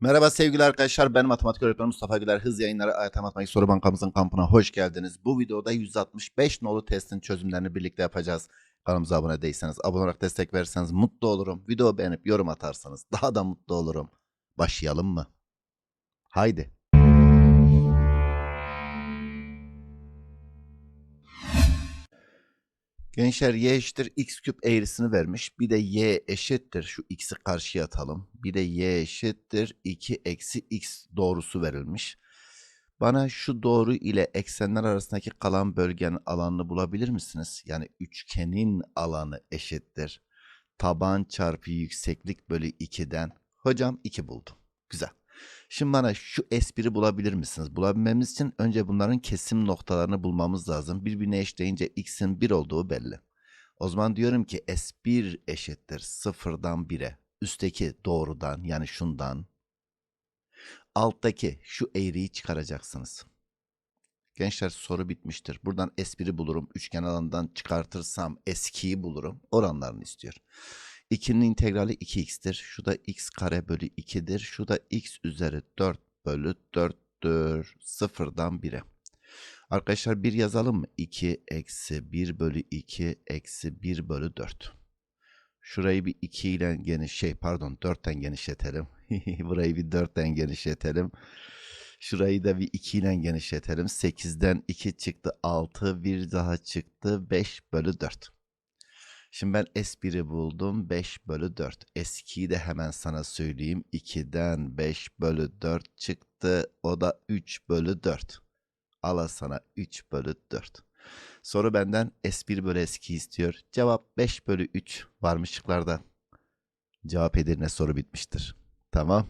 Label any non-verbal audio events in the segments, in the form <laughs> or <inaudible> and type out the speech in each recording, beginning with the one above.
Merhaba sevgili arkadaşlar ben matematik öğretmeni Mustafa Güler Hız Yayınları AYT Matematik Soru Bankamızın kampına hoş geldiniz. Bu videoda 165 nolu testin çözümlerini birlikte yapacağız. Kanalımıza abone değilseniz abone olarak destek verirseniz mutlu olurum. Video beğenip yorum atarsanız daha da mutlu olurum. Başlayalım mı? Haydi. Gençler y eşittir x küp eğrisini vermiş. Bir de y eşittir şu x'i karşıya atalım. Bir de y eşittir 2 eksi x doğrusu verilmiş. Bana şu doğru ile eksenler arasındaki kalan bölgenin alanını bulabilir misiniz? Yani üçgenin alanı eşittir. Taban çarpı yükseklik bölü 2'den. Hocam 2 buldum. Güzel. Şimdi bana şu S1'i bulabilir misiniz? Bulabilmemiz için önce bunların kesim noktalarını bulmamız lazım. Birbirine eşleyince x'in 1 olduğu belli. O zaman diyorum ki S1 eşittir sıfırdan 1'e. Üstteki doğrudan yani şundan. Alttaki şu eğriyi çıkaracaksınız. Gençler soru bitmiştir. Buradan S1'i bulurum. Üçgen alanından çıkartırsam S2'yi bulurum. Oranlarını istiyor. 2'nin integrali 2x'tir. Şu da x kare bölü 2'dir. Şu da x üzeri 4 bölü 4'tür. Sıfırdan 1'e. Arkadaşlar 1 yazalım mı? 2 eksi 1 bölü 2 eksi 1 bölü 4. Şurayı bir 2 ile geniş şey pardon 4'ten genişletelim. <laughs> Burayı bir 4'ten genişletelim. Şurayı da bir 2 ile genişletelim. 8'den 2 çıktı 6 bir daha çıktı 5 bölü 4. Şimdi ben S1'i buldum 5 bölü 4. S2'yi de hemen sana söyleyeyim. 2'den 5 bölü 4 çıktı. O da 3 bölü 4. Ala sana 3 bölü 4. Soru benden S1 bölü S2 istiyor. Cevap 5 bölü 3 varmış şıklarda. Cevap Edirne soru bitmiştir. Tamam.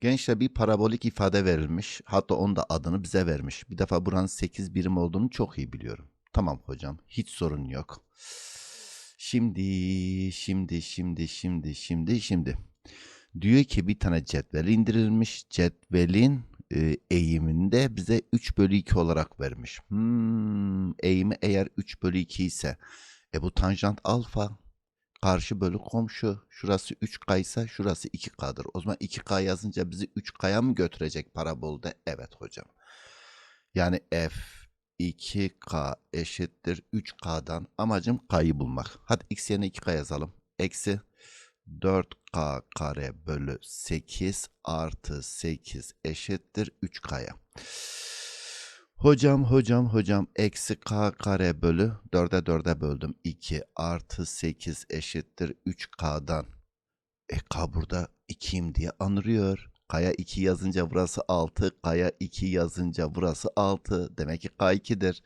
Gençler bir parabolik ifade verilmiş. Hatta onun da adını bize vermiş. Bir defa buranın 8 birim olduğunu çok iyi biliyorum. Tamam hocam. Hiç sorun yok. Şimdi, şimdi, şimdi, şimdi, şimdi, şimdi. Diyor ki bir tane cetvel indirilmiş. Cetvelin e, eğiminde bize 3 bölü 2 olarak vermiş. Hmm, eğimi eğer 3 bölü 2 ise e bu tanjant alfa karşı bölü komşu. Şurası 3K ise şurası 2K'dır. O zaman 2K yazınca bizi 3K'ya mı götürecek parabolde? Evet hocam. Yani F 2K eşittir 3K'dan amacım K'yı bulmak. Hadi X yerine 2K yazalım. Eksi 4K kare bölü 8 artı 8 eşittir 3K'ya. Hocam hocam hocam eksi K kare bölü 4'e 4'e böldüm. 2 artı 8 eşittir 3K'dan. E K burada 2'yim diye anırıyor. K'ya 2 yazınca burası 6. K'ya 2 yazınca burası 6. Demek ki K 2'dir.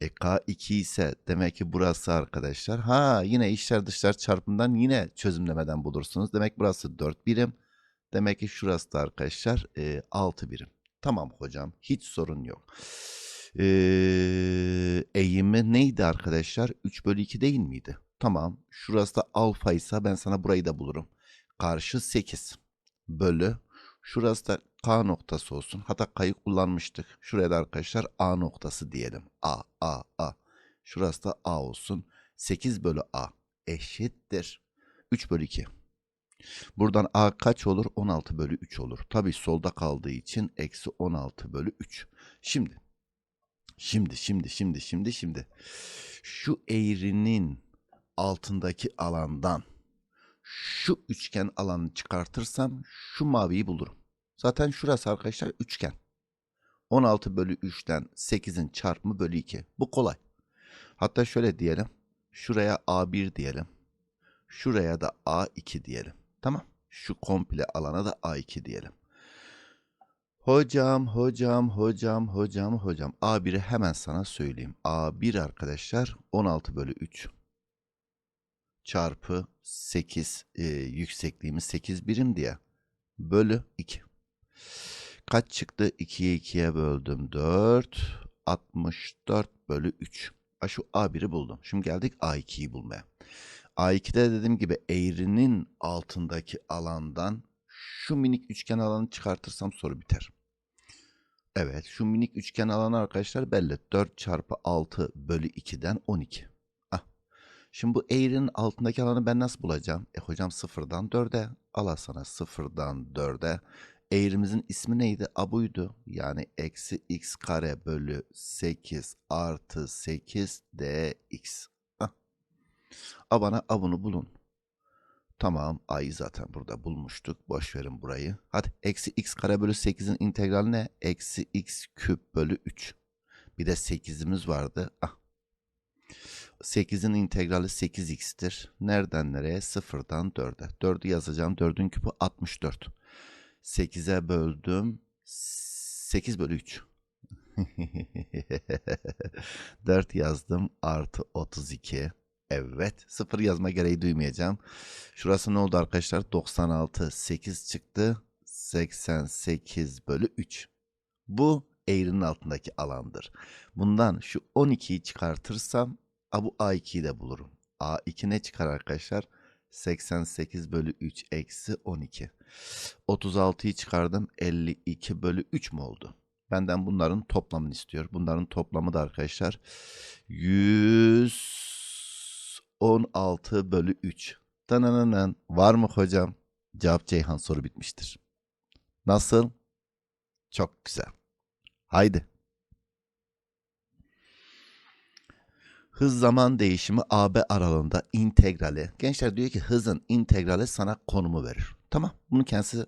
E K 2 ise demek ki burası arkadaşlar. Ha yine içler dışlar çarpımından yine çözümlemeden bulursunuz. Demek burası 4 birim. Demek ki şurası da arkadaşlar e, 6 birim. Tamam hocam hiç sorun yok. Ee, eğimi neydi arkadaşlar? 3 bölü 2 değil miydi? Tamam. Şurası da alfa ise ben sana burayı da bulurum. Karşı 8 bölü. Şurası da K noktası olsun. Hatta K'yı kullanmıştık. Şuraya da arkadaşlar A noktası diyelim. A, A, A. Şurası da A olsun. 8 bölü A eşittir. 3 bölü 2. Buradan A kaç olur? 16 bölü 3 olur. Tabi solda kaldığı için eksi 16 bölü 3. Şimdi, şimdi, şimdi, şimdi, şimdi, şimdi. Şu eğrinin altındaki alandan şu üçgen alanını çıkartırsam şu maviyi bulurum. Zaten şurası arkadaşlar üçgen. 16 bölü 3'ten 8'in çarpımı bölü 2. Bu kolay. Hatta şöyle diyelim. Şuraya A1 diyelim. Şuraya da A2 diyelim. Tamam. Şu komple alana da A2 diyelim. Hocam, hocam, hocam, hocam, hocam. A1'i hemen sana söyleyeyim. A1 arkadaşlar 16 bölü 3 çarpı 8 e, yüksekliğimiz 8 birim diye bölü 2. Kaç çıktı? 2'ye 2'ye böldüm 4. 64 bölü 3. Ha, şu A1'i buldum. Şimdi geldik A2'yi bulmaya. A2'de dediğim gibi eğrinin altındaki alandan şu minik üçgen alanı çıkartırsam soru biter. Evet şu minik üçgen alanı arkadaşlar belli. 4 çarpı 6 bölü 2'den 12. Şimdi bu eğrinin altındaki alanı ben nasıl bulacağım? E hocam sıfırdan 4'e Ala sana sıfırdan 4'e. Eğrimizin ismi neydi? A buydu. Yani eksi x kare bölü 8 artı 8 dx. Hah. A bana A bunu bulun. Tamam A'yı zaten burada bulmuştuk. Boş verin burayı. Hadi eksi x kare bölü 8'in integrali ne? Eksi x küp bölü 3. Bir de 8'imiz vardı. Ah. 8'in integrali 8x'tir. Nereden nereye? Sıfırdan 4'e. 4'ü yazacağım. 4'ün küpü 64. 8'e böldüm. 8 bölü 3. 4 <laughs> yazdım. Artı 32. Evet. Sıfır yazma gereği duymayacağım. Şurası ne oldu arkadaşlar? 96. 8 çıktı. 88 bölü 3. Bu eğrinin altındaki alandır. Bundan şu 12'yi çıkartırsam bu A2'yi de bulurum. A2 ne çıkar arkadaşlar? 88 bölü 3 eksi 12. 36'yı çıkardım. 52 bölü 3 mü oldu? Benden bunların toplamını istiyor. Bunların toplamı da arkadaşlar 116 bölü 3. Dananana. Var mı hocam? Cevap Ceyhan soru bitmiştir. Nasıl? Çok güzel. Haydi. Hız zaman değişimi AB aralığında integrali. Gençler diyor ki hızın integrali sana konumu verir. Tamam bunu kendisi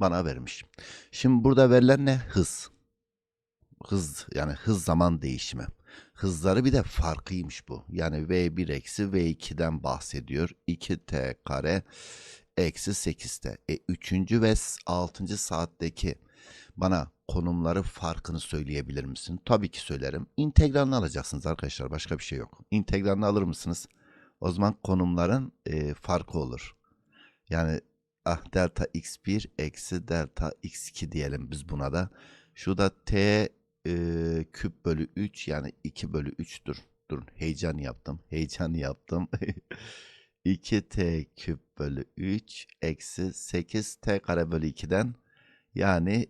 bana vermiş. Şimdi burada verilen ne? Hız. Hız yani hız zaman değişimi. Hızları bir de farkıymış bu. Yani V1 eksi V2'den bahsediyor. 2T kare eksi 8T. E 3. ve 6. saatteki bana konumları farkını söyleyebilir misin? Tabii ki söylerim. İntegralini alacaksınız arkadaşlar. Başka bir şey yok. İntegralini alır mısınız? O zaman konumların e, farkı olur. Yani ah delta x1 eksi delta x2 diyelim biz buna da. Şu da t e, küp bölü 3 yani 2 bölü 3'tür. Durun heyecan yaptım. Heyecan yaptım. <laughs> 2t küp bölü 3 eksi 8t kare bölü 2'den yani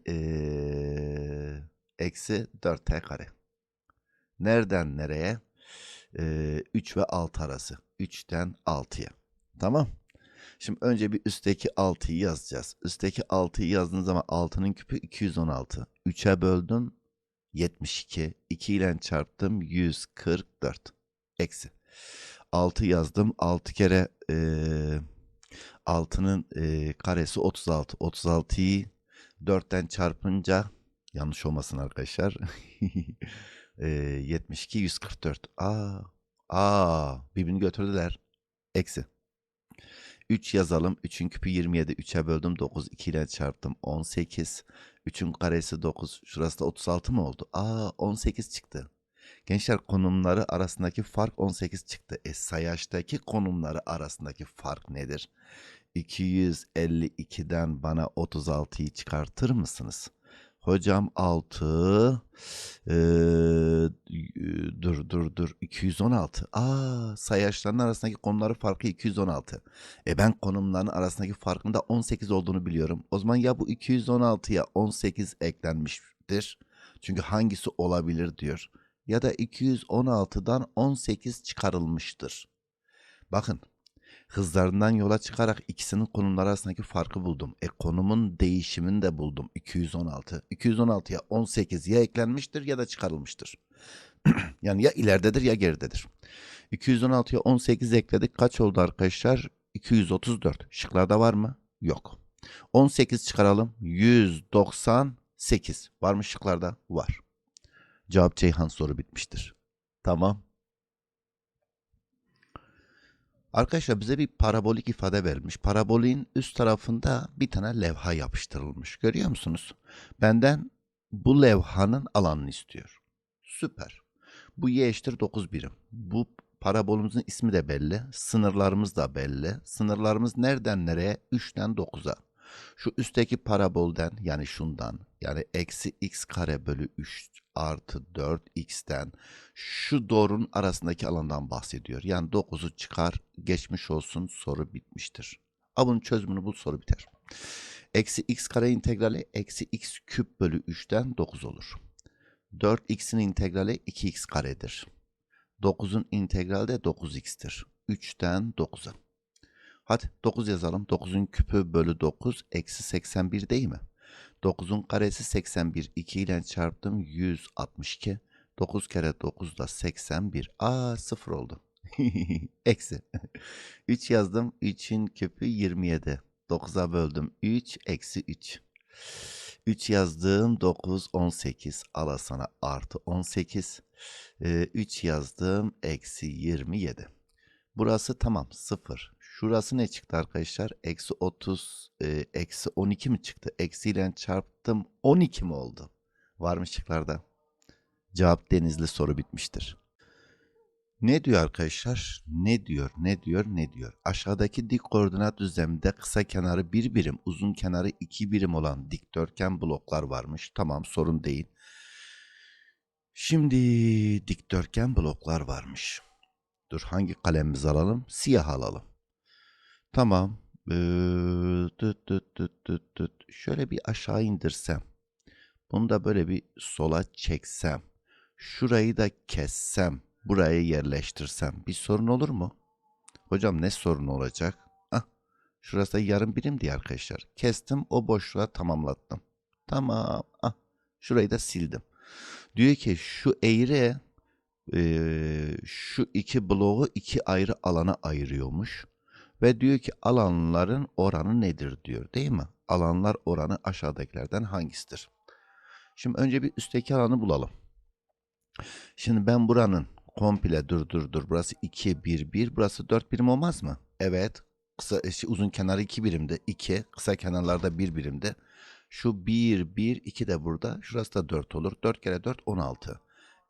eksi 4t kare. Nereden nereye? Eee 3 ve 6 arası. 3'ten 6'ya. Tamam. Şimdi önce bir üstteki 6'yı yazacağız. Üstteki 6'yı yazdığınız zaman 6'nın küpü 216. 3'e böldüm 72. 2 ile çarptım 144. Eksi. 6 yazdım. 6 kere eee 6'nın eee, karesi 36. 36'yı 4'ten çarpınca yanlış olmasın arkadaşlar. <laughs> Eee, 72 144. Aa, aa birbirini götürdüler. Eksi. 3 yazalım. 3'ün küpü 27. 3'e böldüm 9. 2 ile çarptım 18. 3'ün karesi 9. Şurası da 36 mı oldu? Aa 18 çıktı. Gençler konumları arasındaki fark 18 çıktı. E sayaçtaki konumları arasındaki fark nedir? 252'den bana 36'yı çıkartır mısınız? Hocam 6 eee, dur dur dur 216. Aa sayaçların arasındaki konumları farkı 216. E ben konumların arasındaki farkın da 18 olduğunu biliyorum. O zaman ya bu 216'ya 18 eklenmiştir. Çünkü hangisi olabilir diyor. Ya da 216'dan 18 çıkarılmıştır. Bakın hızlarından yola çıkarak ikisinin konumları arasındaki farkı buldum. E konumun değişimini de buldum. 216. 216'ya 18 ya eklenmiştir ya da çıkarılmıştır. <clears throat> yani ya ileridedir ya geridedir. 216'ya 18 ekledik. Kaç oldu arkadaşlar? 234. Şıklarda var mı? Yok. 18 çıkaralım. 198. Var mı şıklarda? Var. Cevap Ceyhan soru bitmiştir. Tamam. Arkadaşlar bize bir parabolik ifade verilmiş. Parabolin üst tarafında bir tane levha yapıştırılmış. Görüyor musunuz? Benden bu levhanın alanını istiyor. Süper. Bu y eşittir 9 birim. Bu parabolümüzün ismi de belli. Sınırlarımız da belli. Sınırlarımız nereden nereye? 3'ten 9'a. Şu üstteki parabolden yani şundan yani eksi x kare bölü 3 artı 4 x'ten şu doğrunun arasındaki alandan bahsediyor. Yani 9'u çıkar geçmiş olsun soru bitmiştir. A bunun çözümünü bul soru biter. Eksi x kare integrali eksi x küp bölü 3'ten 9 olur. 4x'in integrali 2x karedir. 9'un integrali de 9x'tir. 3'ten 9'a. Hadi 9 yazalım. 9'un küpü bölü 9 eksi 81 değil mi? 9'un karesi 81. 2 ile çarptım 162. 9 kere 9 da 81. Aa 0 oldu. <laughs> Eksi. <laughs> 3 yazdım. 3'ün küpü 27. 9'a böldüm. 3 eksi 3. 3 yazdım. 9 18. Ala sana artı 18. Ee, 3 yazdım. Eksi 27. Burası tamam 0. Şurası ne çıktı arkadaşlar? Eksi 30, e, eksi 12 mi çıktı? Eksiyle çarptım 12 mi oldu? Var mı şıklarda? Cevap denizli soru bitmiştir. Ne diyor arkadaşlar? Ne diyor? Ne diyor? Ne diyor? Aşağıdaki dik koordinat düzleminde kısa kenarı bir birim, uzun kenarı iki birim olan dikdörtgen bloklar varmış. Tamam sorun değil. Şimdi dikdörtgen bloklar varmış. Dur hangi kalemimizi alalım? Siyah alalım. Tamam. Şöyle bir aşağı indirsem. Bunu da böyle bir sola çeksem. Şurayı da kessem. Buraya yerleştirsem. Bir sorun olur mu? Hocam ne sorun olacak? Ah, şurası da yarım birim diye arkadaşlar. Kestim o boşluğa tamamlattım. Tamam. Ah, şurayı da sildim. Diyor ki şu eğri eee, şu iki bloğu iki ayrı alana ayırıyormuş. Ve diyor ki alanların oranı nedir diyor değil mi? Alanlar oranı aşağıdakilerden hangisidir? Şimdi önce bir üstteki alanı bulalım. Şimdi ben buranın komple dur dur dur burası 2 1 1 burası 4 birim olmaz mı? Evet. Kısa şey, uzun kenarı 2 birimde 2 kısa kenarlarda 1 birimde. Şu 1 1 2 de burada. Şurası da 4 olur. 4 kere 4 16.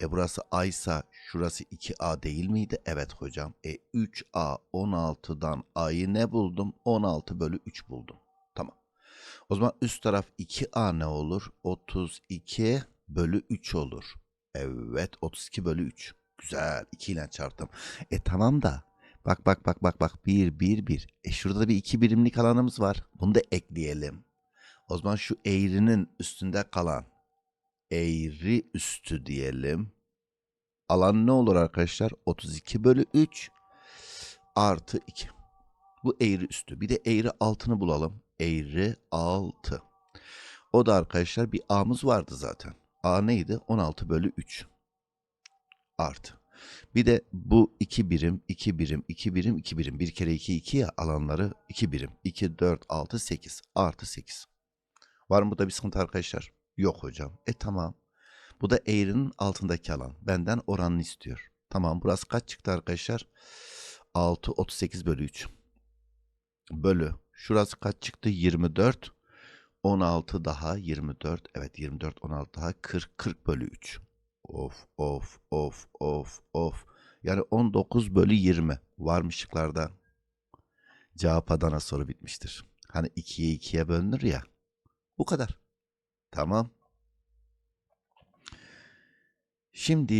E burası A ise şurası 2A değil miydi? Evet hocam. E 3A 16'dan A'yı ne buldum? 16 bölü 3 buldum. Tamam. O zaman üst taraf 2A ne olur? 32 bölü 3 olur. Evet 32 bölü 3. Güzel 2 ile çarptım. E tamam da bak bak bak bak bak 1 1 1. E şurada da bir 2 birimlik alanımız var. Bunu da ekleyelim. O zaman şu eğrinin üstünde kalan eğri üstü diyelim. Alan ne olur arkadaşlar? 32 bölü 3 artı 2. Bu eğri üstü. Bir de eğri altını bulalım. Eğri altı. O da arkadaşlar bir a'mız vardı zaten. A neydi? 16 bölü 3 artı. Bir de bu 2 birim, 2 birim, 2 birim, 2 birim. Bir kere 2, 2 ya alanları 2 birim. 2, 4, 6, 8. Artı 8. Var mı burada bir sıkıntı arkadaşlar? Yok hocam. E tamam. Bu da eğrinin altındaki alan. Benden oranını istiyor. Tamam burası kaç çıktı arkadaşlar? 6, 38 bölü 3. Bölü. Şurası kaç çıktı? 24. 16 daha 24. Evet 24, 16 daha 40, 40 bölü 3. Of of of of of. Yani 19 bölü 20 varmış şıklarda. Cevap Adana soru bitmiştir. Hani 2'ye 2'ye bölünür ya. Bu kadar. Tamam. Şimdi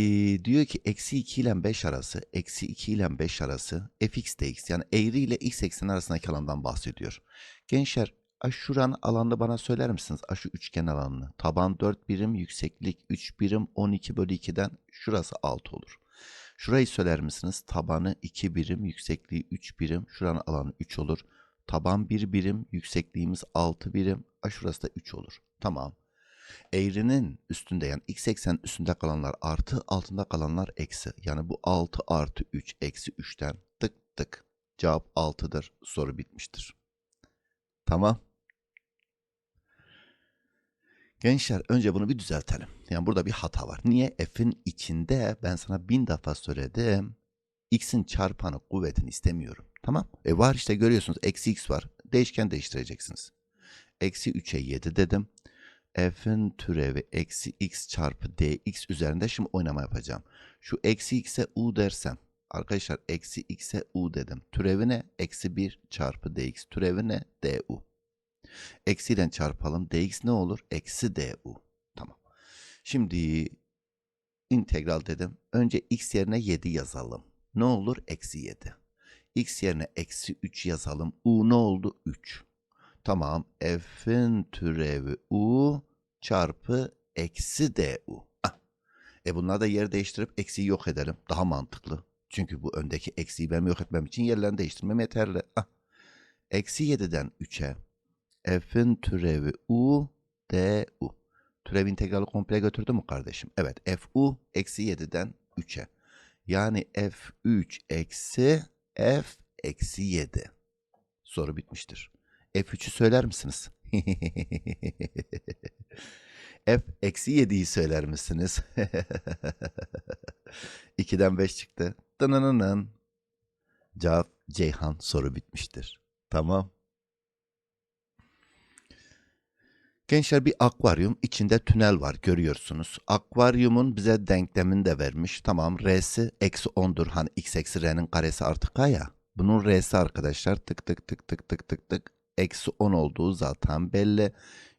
diyor ki eksi 2 ile 5 arası, eksi 2 ile 5 arası fx dx yani eğri ile x ekseni arasındaki alandan bahsediyor. Gençler şuranın alanını bana söyler misiniz? Şu üçgen alanını. Taban 4 birim, yükseklik 3 birim, 12 bölü 2'den şurası 6 olur. Şurayı söyler misiniz? Tabanı 2 birim, yüksekliği 3 birim, şuranın alanı 3 olur. Taban 1 birim, yüksekliğimiz 6 birim, şurası da 3 olur. Tamam. Eğrinin üstünde yani x eksen üstünde kalanlar artı, altında kalanlar eksi. Yani bu 6 artı 3 eksi 3'ten tık tık. Cevap 6'dır. Soru bitmiştir. Tamam. Gençler önce bunu bir düzeltelim. Yani burada bir hata var. Niye? F'in içinde ben sana bin defa söyledim. X'in çarpanı kuvvetini istemiyorum. Tamam. E var işte görüyorsunuz. Eksi X var. Değişken değiştireceksiniz. Eksi 3'e 7 dedim. F'in türevi eksi X çarpı dx üzerinde şimdi oynama yapacağım. Şu eksi X'e U dersem. Arkadaşlar eksi X'e U dedim. Türevi ne? Eksi 1 çarpı dx. Türevi ne? du. Eksiyle çarpalım. dx ne olur? Eksi du. Tamam. Şimdi integral dedim. Önce x yerine 7 yazalım. Ne olur? Eksi 7. x yerine eksi 3 yazalım. u ne oldu? 3. Tamam. f'in türevi u çarpı eksi du. Ah. E bunları da yer değiştirip eksiyi yok edelim. Daha mantıklı. Çünkü bu öndeki eksiği benim yok etmem için yerlerini değiştirmem yeterli. Ah. Eksi 7'den 3'e f'in türevi u d u. Türev integrali komple götürdü mü kardeşim? Evet f u eksi 7'den 3'e. Yani f3 eksi f eksi 7. Soru bitmiştir. F3'ü söyler misiniz? <laughs> F eksi 7'yi söyler misiniz? <laughs> 2'den 5 çıktı. Dınınının. Cevap Ceyhan soru bitmiştir. Tamam. Gençler bir akvaryum içinde tünel var görüyorsunuz. Akvaryumun bize denklemini de vermiş. Tamam R'si eksi 10'dur. Hani x eksi R'nin karesi artı K ya. Bunun R'si arkadaşlar tık tık tık tık tık tık tık eksi 10 olduğu zaten belli.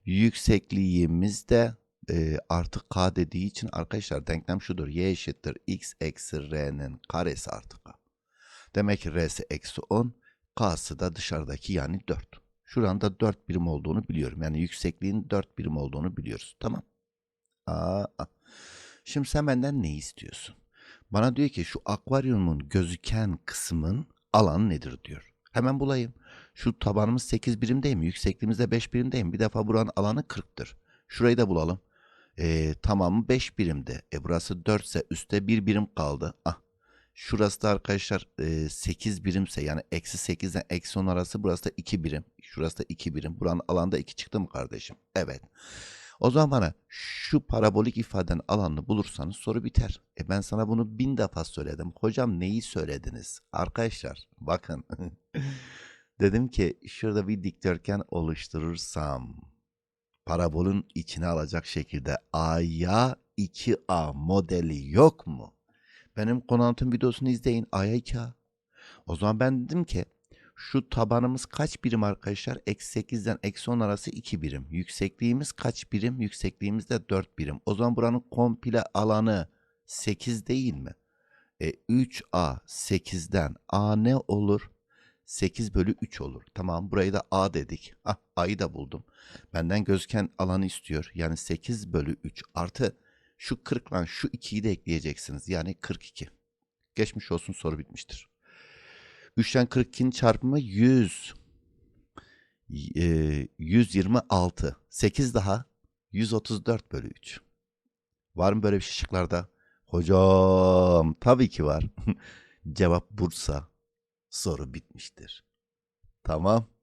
Yüksekliğimiz de e, artı K dediği için arkadaşlar denklem şudur. Y eşittir x eksi R'nin karesi artı K. Demek ki R'si eksi 10. K'sı da dışarıdaki yani 4. Şuranda 4 birim olduğunu biliyorum. Yani yüksekliğin 4 birim olduğunu biliyoruz. Tamam. Aa. Şimdi sen benden ne istiyorsun? Bana diyor ki şu akvaryumun gözüken kısmın alanı nedir diyor. Hemen bulayım. Şu tabanımız 8 birim değil mi? Yüksekliğimiz de 5 birim değil mi? Bir defa buranın alanı 40'tır. Şurayı da bulalım. Ee, tamamı 5 birimdi. E burası 4 ise üstte 1 birim kaldı. Ah. Şurası da arkadaşlar e, 8 birimse yani eksi 8 ile eksi 10 arası burası da 2 birim. Şurası da 2 birim. Buranın alanda 2 çıktı mı kardeşim? Evet. O zaman bana şu parabolik ifadenin alanını bulursanız soru biter. E ben sana bunu bin defa söyledim. Hocam neyi söylediniz? Arkadaşlar bakın. <laughs> Dedim ki şurada bir dikdörtgen oluşturursam parabolün içine alacak şekilde A'ya 2A modeli yok mu? Benim konu anlatım videosunu izleyin. A'ya 2A. O zaman ben dedim ki şu tabanımız kaç birim arkadaşlar? Eksi 8'den eksi 10 arası 2 birim. Yüksekliğimiz kaç birim? Yüksekliğimiz de 4 birim. O zaman buranın komple alanı 8 değil mi? E, 3A 8'den A ne olur? 8 bölü 3 olur. Tamam burayı da A dedik. Ah A'yı da buldum. Benden gözüken alanı istiyor. Yani 8 bölü 3 artı şu 40 lan şu 2'yi de ekleyeceksiniz. Yani 42. Geçmiş olsun soru bitmiştir. 3'ten 42'nin çarpımı 100. Ee, 126. 8 daha 134 bölü 3. Var mı böyle bir şey şıklarda? Hocam tabii ki var. <laughs> Cevap Bursa. Soru bitmiştir. Tamam.